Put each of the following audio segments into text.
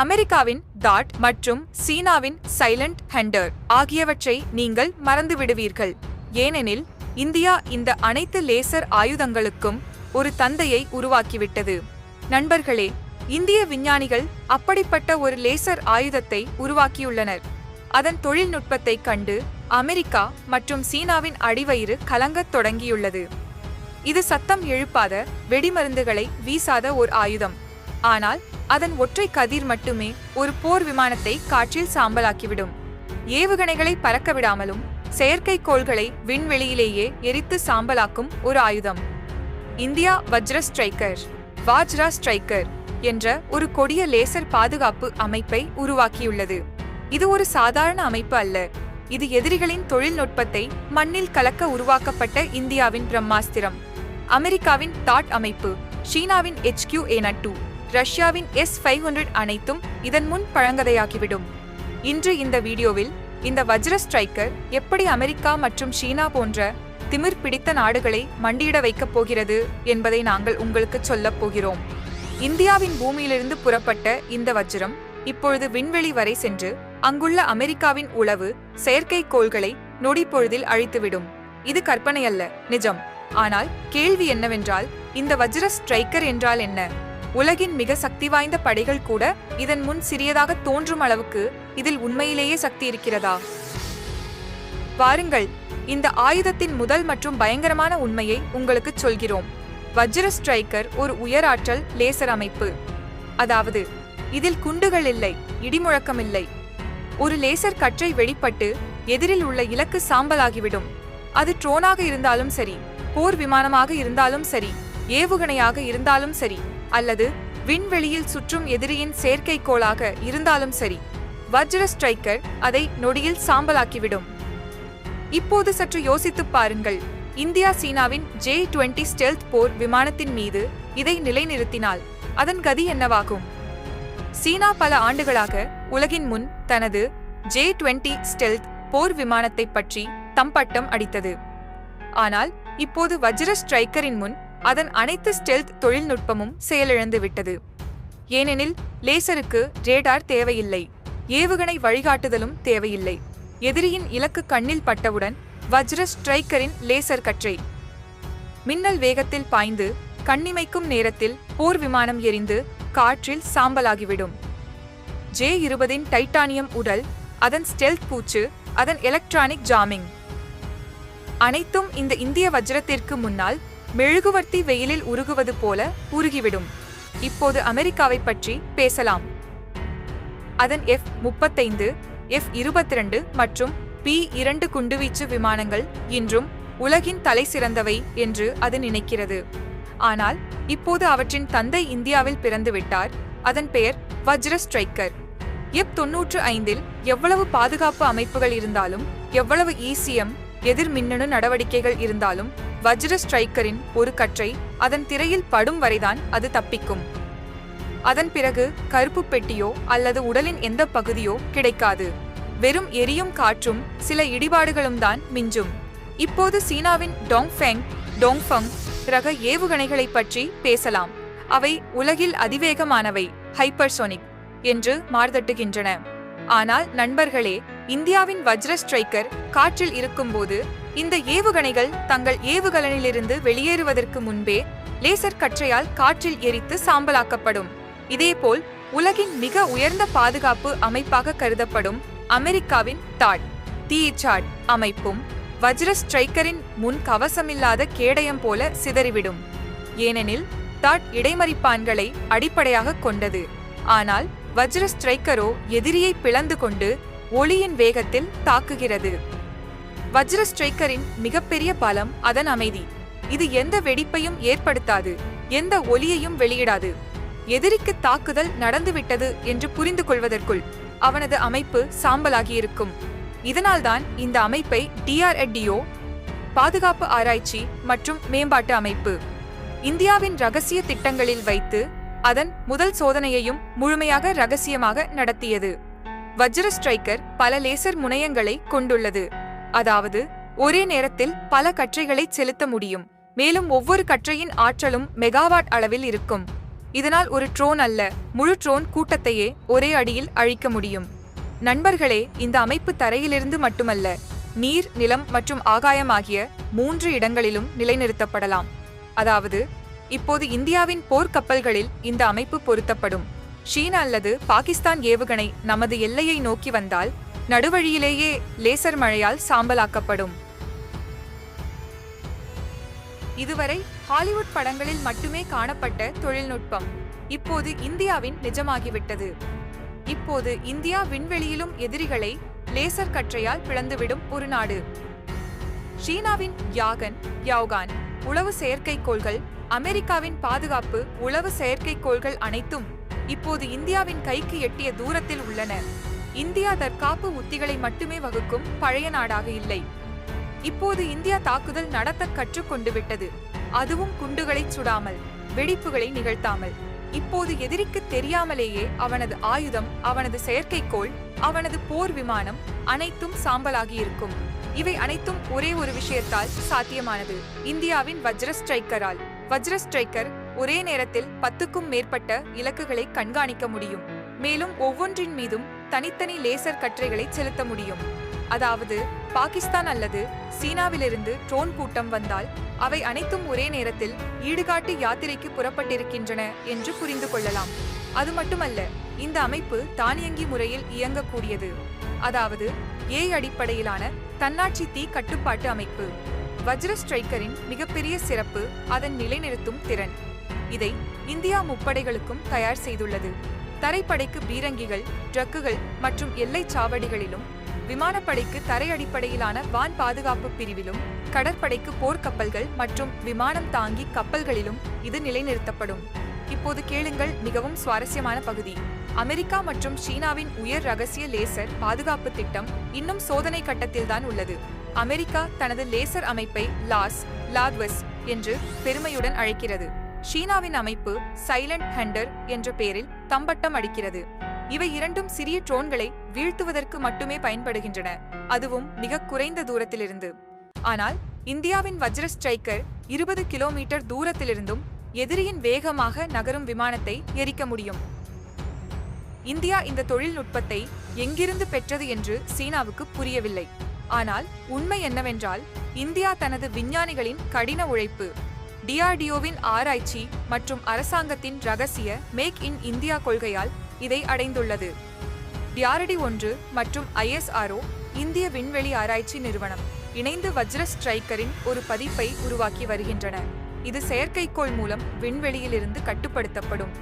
அமெரிக்காவின் டாட் மற்றும் சீனாவின் சைலண்ட் ஹெண்டர் ஆகியவற்றை நீங்கள் மறந்துவிடுவீர்கள். ஏனெனில் இந்தியா இந்த அனைத்து லேசர் ஆயுதங்களுக்கும் ஒரு தந்தையை உருவாக்கிவிட்டது. நண்பர்களே இந்திய விஞ்ஞானிகள் அப்படிப்பட்ட ஒரு லேசர் ஆயுதத்தை உருவாக்கியுள்ளனர். அதன் தொழில்நுட்பத்தை கண்டு அமெரிக்கா மற்றும் சீனாவின் அடிவயிறு கலங்கத் தொடங்கியுள்ளது. இது சத்தம் எழுப்பாத வெடிமருந்துகளை வீசாத ஒரு ஆயுதம். ஆனால் அதன் ஒற்றை கதிர் மட்டுமே ஒரு போர் விமானத்தை காற்றில் சாம்பலாக்கிவிடும். ஏவுகணைகளை பறக்க விடாமலும் செயற்கைக்கோள்களை விண்வெளியிலேயே எரித்து சாம்பலாக்கும் ஒரு ஆயுதம். India Vajra striker Vajra striker என்ற ஒரு கொடிய லேசர் பாதுகாப்பு அமைப்பை உருவாக்கியுள்ளது. இது ஒரு சாதாரண அமைப்பு அல்ல. இது எதிரிகளின் தொழில்நுட்பத்தை மண்ணில் கலக்க உருவாக்கப்பட்ட இந்தியாவின் பிரம்மாஸ்திரம். அமெரிக்காவின் தாட் அமைப்பு சீனாவின் HQ ஏனா டூ ரஷ்யாவின் எஸ் ஃபைவ் ஹண்ட்ரட் அனைத்தும் இதன் முன் பழங்கதையாகிவிடும். இன்று இந்த வீடியோவில் இந்த வஜ்ர ஸ்ட்ரைக்கர் எப்படி அமெரிக்கா மற்றும் சீனா போன்ற திமிர் பிடித்த நாடுகளை மண்டியிட வைக்கப் போகிறது என்பதை நாங்கள் உங்களுக்கு சொல்லப் போகிறோம். இந்தியாவின் பூமியிலிருந்து புறப்பட்ட இந்த வஜ்ரம் இப்பொழுது விண்வெளி வரை சென்று அங்குள்ள அமெரிக்காவின் உளவு செயற்கைக்கோள்களை நொடிப்பொழுதில் அழித்துவிடும். இது கற்பனையல்ல நிஜம். ஆனால் கேள்வி என்னவென்றால் இந்த வஜ்ர ஸ்ட்ரைக்கர் என்றால் என்ன? உலகின் மிக சக்தி வாய்ந்த படைகள் கூட இதன் முன் சிறியதாக தோன்றும் அளவுக்கு இதில் உண்மையிலேயே சக்தி இருக்கிறதா? வாருங்கள் இந்த ஆயுதத்தின் முதல் மற்றும் பயங்கரமான உண்மையை உங்களுக்கு சொல்கிறோம். வஜ்ர ஸ்ட்ரைக்கர் ஒரு உயராற்றல் லேசர் அமைப்பு. அதாவது இதில் குண்டுகள் இல்லை இடிமுழக்கம் இல்லை ஒரு லேசர் கற்றை வெளிப்பட்டு எதிரில் உள்ள இலக்கு சாம்பலாகிவிடும். அது ட்ரோனாக இருந்தாலும் சரி போர் விமானமாக இருந்தாலும் சரி ஏவுகணையாக இருந்தாலும் சரி அல்லது விண்வெளியில் சுற்றும் எதிரியின் செயற்கைக்கோளாக இருந்தாலும் சரி வஜ்ர ஸ்ட்ரைக்கர் அதை நொடியில் சாம்பலாக்கிவிடும். இப்போது சற்று யோசித்துப் பாருங்கள். இந்தியா சீனாவின் ஜே டுவெண்டி ஸ்டெல்த் போர் விமானத்தின் மீது இதை நிலைநிறுத்தினால் அதன் கதி என்னவாகும்? சீனா பல ஆண்டுகளாக உலகின் முன் தனது ஜே டுவெண்டி ஸ்டெல்த் போர் விமானத்தை பற்றி தம்பட்டம் அடித்தது. ஆனால் இப்போது வஜ்ர ஸ்ட்ரைக்கரின் முன் அதன் அனைத்து ஸ்டெல்த் தொழில்நுட்பமும் செயலிழந்து விட்டது. ஏனெனில் லேசருக்கு ரேடார் தேவையில்லை ஏவுகணை வழிகாட்டுதலும் தேவையில்லை. எதிரியின் இலக்கு கண்ணில் பட்டவுடன் வஜ்ர ஸ்ட்ரைக்கரின் லேசர் கற்றை. மின்னல் வேகத்தில் பாய்ந்து கண்ணிமைக்கும் நேரத்தில் போர் விமானம் எரிந்து காற்றில் சாம்பலாகிவிடும். ஜே இருபதின் டைட்டானியம் உடல் அதன் ஸ்டெல்த் பூச்சு அதன் எலக்ட்ரானிக் ஜாமிங் அனைத்தும் இந்த இந்திய வஜ்ரத்திற்கு முன்னால் மெழுகுவர்த்தி வெயிலில் உருகுவது போல உருகிவிடும். இப்போது அமெரிக்காவை பற்றி பேசலாம். அதன் எஃப் முப்பத்தைந்து எஃப் இருபத்திரண்டு மற்றும் பி இரண்டு குண்டுவீச்சு விமானங்கள் இன்றும் உலகின் தலை சிறந்தவை என்று அது நினைக்கிறது. ஆனால் இப்போது அவற்றின் தந்தை இந்தியாவில் பிறந்துவிட்டார். அதன் பெயர் வஜ்ர ஸ்ட்ரைக்கர். எப் தொன்னூற்று ஐந்தில் எவ்வளவு பாதுகாப்பு அமைப்புகள் இருந்தாலும் எவ்வளவு ஈசிஎம் எதிர் மின்னணு நடவடிக்கைகள் இருந்தாலும் வஜ்ர ஸ்ட்ரைக்கரின் ஒரு கற்றை அதன் திரையில் படும் வரைதான் அது தப்பிக்கும். அதன் பிறகு கருப்பு பெட்டியோ அல்லது உடலின் எந்த பகுதியோ கிடைக்காது. வெறும் எரியும் காற்றும் சில இடிபாடுகளும் தான் மிஞ்சும். இப்போது சீனாவின் டோங்ஃபெங் டோங்ஃபங் ரக ஏவுகணைகளை பற்றி பேசலாம். அவை உலகில் அதிவேகமானவை ஹைப்பர்சோனிக் என்று மார்தட்டுகின்றன. ஆனால் நண்பர்களே இந்தியாவின் வஜ்ர ஸ்ட்ரைக்கர் காற்றில் இருக்கும்போது இந்த ஏவுகணைகள் தங்கள் ஏவுகலனிலிருந்து வெளியேறுவதற்கு முன்பே லேசர் கற்றையால் காற்றில் எரித்து சாம்பலாக்கப்படும். இதேபோல் உலகின் மிக உயர்ந்த பாதுகாப்பு அமைப்பாக கருதப்படும் அமெரிக்காவின் தாட் தீச்சாட் அமைப்பும் வஜ்ர ஸ்ட்ரைக்கரின் முன் கவசமில்லாத கேடயம் போல சிதறிவிடும். ஏனெனில் தாட் இடைமறிப்பான்களை அடிப்படையாக கொண்டது. ஆனால் வஜ்ர ஸ்ட்ரைக்கரோ எதிரியை பிளந்து கொண்டு ஒளியின் வேகத்தில் தாக்குகிறது. வஜ்ர ஸ்ட்ரைக்கரின் மிகப்பெரிய பலம் அதன் அமைதி. இது எந்த வெடிப்பையும் ஏற்படுத்தாது எந்த ஒலியையும் வெளியிடாது. எதிரிக்கு தாக்குதல் நடந்துவிட்டது என்று புரிந்து கொள்வதற்குள் அவனது அமைப்பு சாம்பலாகியிருக்கும். இதனால்தான் இந்த அமைப்பை டிஆர்எட்டிஓ பாதுகாப்பு ஆராய்ச்சி மற்றும் மேம்பாட்டு அமைப்பு இந்தியாவின் ரகசிய திட்டங்களில் வைத்து அதன் முதல் சோதனையையும் முழுமையாக ரகசியமாக நடத்தியது. வஜ்ர ஸ்ட்ரைக்கர் பல லேசர் முனையங்களை கொண்டுள்ளது. அதாவது ஒரே நேரத்தில் பல கற்றைகளை செலுத்த முடியும். மேலும் ஒவ்வொரு கற்றையின் ஆற்றலும் மெகாவாட் அளவில் இருக்கும். இதனால் ஒரு ட்ரோன் அல்ல முழு ட்ரோன் கூட்டத்தையே ஒரே அடியில் அழிக்க முடியும். நண்பர்களே இந்த அமைப்பு தரையிலிருந்து மட்டுமல்ல நீர் நிலம் மற்றும் ஆகாயம் ஆகிய மூன்று இடங்களிலும் நிலைநிறுத்தப்படலாம். அதாவது இப்போது இந்தியாவின் போர்க்கப்பல்களில் இந்த அமைப்பு பொருத்தப்படும். சீன அல்லது பாகிஸ்தான் ஏவுகணை நமது எல்லையை நோக்கி வந்தால் நடுவழியிலேயே லேசர் மழையால் சாம்பலாக்கப்படும். இதுவரை ஹாலிவுட் படங்களில் மட்டுமே காணப்பட்ட தொழில்நுட்பம் இப்போது இந்தியாவின் நிஜமாகிவிட்டது. இப்போது இந்தியா விண்வெளியிலும் எதிரிகளை லேசர் கற்றையால் பிளந்துவிடும் ஒரு நாடு. சீனாவின் யாகன் யாவ்கான் உளவு செயற்கைக்கோள்கள் அமெரிக்காவின் பாதுகாப்பு உளவு செயற்கைக்கோள்கள் அனைத்தும் இப்போது இந்தியாவின் கைக்கு எட்டிய தூரத்தில் உள்ளன. இந்தியா தற்காப்பு உத்திகளை மட்டுமே வகுக்கும் பழைய நாடாக இல்லை. இப்போது இந்தியா தாக்குதல் நடத்த கற்றுக்கொண்டு விட்டது. அதுவும் குண்டுகளை சுடாமல் வெடிப்புகளை நிகழ்த்தாமல். இப்போது எதிரிக்கு தெரியாமலேயே அவனது ஆயுதம் அவனது செயற்கைக்கோள் அவனது போர் விமானம் அனைத்தும் சாம்பலாகி இருக்கும். இவை அனைத்தும் ஒரே ஒரு விஷயத்தால் சாத்தியமானது. இந்தியாவின் வஜ்ர ஸ்ட்ரைக்கரால். வஜ்ர ஸ்ட்ரைக்கர் ஒரே நேரத்தில் பத்துக்கும் மேற்பட்ட இலக்குகளை கண்காணிக்க முடியும். மேலும் ஒவ்வொன்றின் மீதும் தனித்தனி லேசர் கற்றைகளை செலுத்த முடியும். அதாவது பாகிஸ்தான் அல்லது சீனாவிலிருந்து ட்ரோன் கூட்டம் வந்தால் அவை அனைத்தும் ஒரே நேரத்தில் ஈடுகாட்டு யாத்திரைக்கு புறப்பட்டிருக்கின்றன என்று புரிந்து கொள்ளலாம். அது மட்டுமல்ல இந்த அமைப்பு தானியங்கி முறையில் இயங்கக்கூடியது. அதாவது ஏ அடிப்படையிலான தன்னாட்சி தீ கட்டுப்பாட்டு அமைப்பு. வஜ்ர ஸ்ட்ரைக்கரின் மிகப்பெரிய சிறப்பு அதன் நிலைநிறுத்தும் திறன். இதை இந்தியா முப்படைகளுக்கும் தயார் செய்துள்ளது. தரைப்படைக்கு பீரங்கிகள் ட்ரக்குகள் மற்றும் எல்லைச் சாவடிகளிலும் விமானப்படைக்கு தரை அடிப்படையிலான வான் பாதுகாப்பு பிரிவிலும் கடற்படைக்கு போர்க்கப்பல்கள் மற்றும் விமானம் தாங்கி கப்பல்களிலும் இது நிலைநிறுத்தப்படும். இப்போது கேளுங்கள் மிகவும் சுவாரஸ்யமான பகுதி. அமெரிக்கா மற்றும் சீனாவின் உயர் ரகசிய லேசர் பாதுகாப்பு திட்டம் இன்னும் சோதனை கட்டத்தில்தான் உள்ளது. அமெரிக்கா தனது லேசர் அமைப்பை லாஸ் லாத்வஸ் என்று பெருமையுடன் அழைக்கிறது. சீனாவின் அமைப்பு சைலண்ட் ஹண்டர் என்ற பெயரில் தம்பட்டம் அடிக்கிறது. இவை இரண்டும் சிறிய ட்ரோன்களை வீழ்த்துவதற்கு மட்டுமே பயன்படுகின்றன. அதுவும் மிக குறைந்த தூரத்திலிருந்து. ஆனால் இந்தியாவின் வஜ்ர ஸ்ட்ரைக்கர் இருபது கிலோமீட்டர் தூரத்திலிருந்தும் எதிரியின் வேகமாக நகரும் விமானத்தை எரிக்க முடியும். இந்தியா இந்த தொழில்நுட்பத்தை எங்கிருந்து பெற்றது என்று சீனாவுக்கு புரியவில்லை. ஆனால் உண்மை என்னவென்றால் இந்தியா தனது விஞ்ஞானிகளின் கடின உழைப்பு. டிஆர்டிஓவின் ஆராய்ச்சி மற்றும் அரசாங்கத்தின் ரகசிய மேக் இன் இந்தியா கொள்கையால் இதை அடைந்துள்ளது. டிஆர்டி ஒன்று மற்றும் ஐஎஸ்ஆர்ஓ இந்திய விண்வெளி ஆராய்ச்சி நிறுவனம் இணைந்து வஜ்ர ஸ்ட்ரைக்கரின் ஒரு பதிப்பை உருவாக்கி வருகின்றன. இது செயற்கைக்கோள் மூலம் விண்வெளியிலிருந்து கட்டுப்படுத்தப்படும்.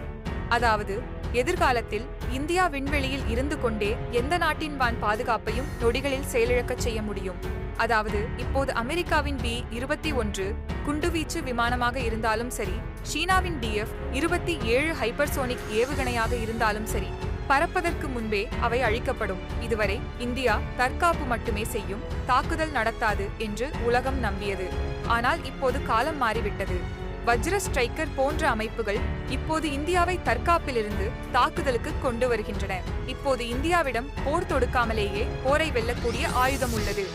அதாவது எதிர்காலத்தில் இந்தியா விண்வெளியில் இருந்து கொண்டே எந்த நாட்டின் வான் பாதுகாப்பையும் நொடிகளில் செயலிழக்கச் செய்ய முடியும். அதாவது இப்போது அமெரிக்காவின் பி இருபத்தி ஒன்று குண்டுவீச்சு விமானமாக இருந்தாலும் சரி சீனாவின் டிஎஃப் இருபத்தி ஏழு ஹைப்பர்சோனிக் ஏவுகணையாக இருந்தாலும் சரி பறப்பதற்கு முன்பே அவை அழிக்கப்படும். இதுவரை இந்தியா தற்காப்பு மட்டுமே செய்யும் தாக்குதல் நடத்தாது என்று உலகம் நம்பியது. ஆனால் இப்போது காலம் மாறிவிட்டது. வஜ்ர ஸ்ட்ரைக்கர் போன்ற அமைப்புகள் இப்போது இந்தியாவை தற்காப்பிலிருந்து தாக்குதலுக்கு கொண்டு வருகின்றன. இப்போது இந்தியாவிடம் போர் தொடுக்காமலேயே போரை வெல்லக்கூடிய ஆயுதம் உள்ளது.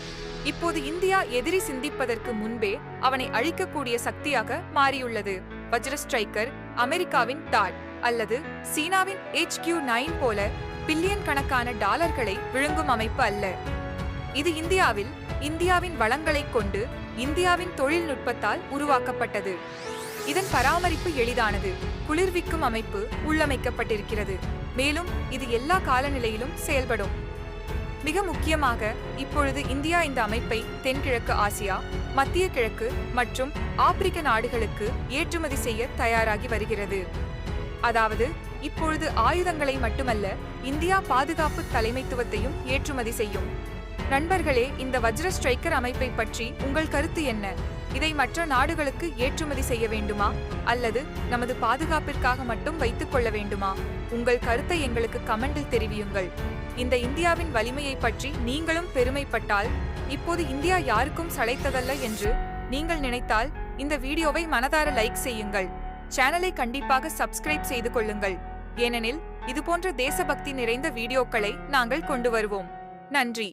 இப்போது இந்தியா எதிரி சிந்திப்பதற்கு முன்பே அவனை அழிக்கக்கூடிய சக்தியாக மாறியுள்ளது. வஜ்ர ஸ்ட்ரைக்கர் அமெரிக்காவின் டாட் அல்லது சீனாவின் எச் கியூ நைன் போல பில்லியன் கணக்கான டாலர்களை விழுங்கும் அமைப்பு அல்ல. இது இந்தியாவில் இந்தியாவின் வளங்களை கொண்டு இந்தியாவின் தொழில்நுட்பத்தால் உருவாக்கப்பட்டது. இதன் பராமரிப்பு எளிதானது. குளிர்விக்கும் அமைப்பு உள்ளமைக்கப்பட்டிருக்கிறது. மேலும் இது எல்லா காலநிலையிலும் செயல்படும். மிக முக்கியமாக இப்பொழுது இந்தியா இந்த அமைப்பை தென்கிழக்கு ஆசியா மத்திய கிழக்கு மற்றும் ஆப்பிரிக்க நாடுகளுக்கு ஏற்றுமதி செய்ய தயாராகி வருகிறது. அதாவது இப்பொழுது ஆயுதங்களை மட்டுமல்ல இந்தியா பாதுகாப்பு தலைமைத்துவத்தையும் ஏற்றுமதி செய்யும். நண்பர்களே இந்த வஜ்ர ஸ்ட்ரைக்கர் அமைப்பை பற்றி உங்கள் கருத்து என்ன? இதை மற்ற நாடுகளுக்கு ஏற்றுமதி செய்ய வேண்டுமா? அல்லது நமது பாதுகாப்பிற்காக மட்டும் வைத்துக் கொள்ள வேண்டுமா? உங்கள் கருத்தை எங்களுக்கு கமெண்டில் தெரிவியுங்கள். இந்த இந்தியாவின் வலிமையை பற்றி நீங்களும் பெருமைப்பட்டால் இப்போது இந்தியா யாருக்கும் சளைத்ததல்ல என்று நீங்கள் நினைத்தால் இந்த வீடியோவை மனதார லைக் செய்யுங்கள். சேனலை கண்டிப்பாக சப்ஸ்கிரைப் செய்து கொள்ளுங்கள். ஏனெனில் இதுபோன்ற தேசபக்தி நிறைந்த வீடியோக்களை நாங்கள் கொண்டு வருவோம். நன்றி.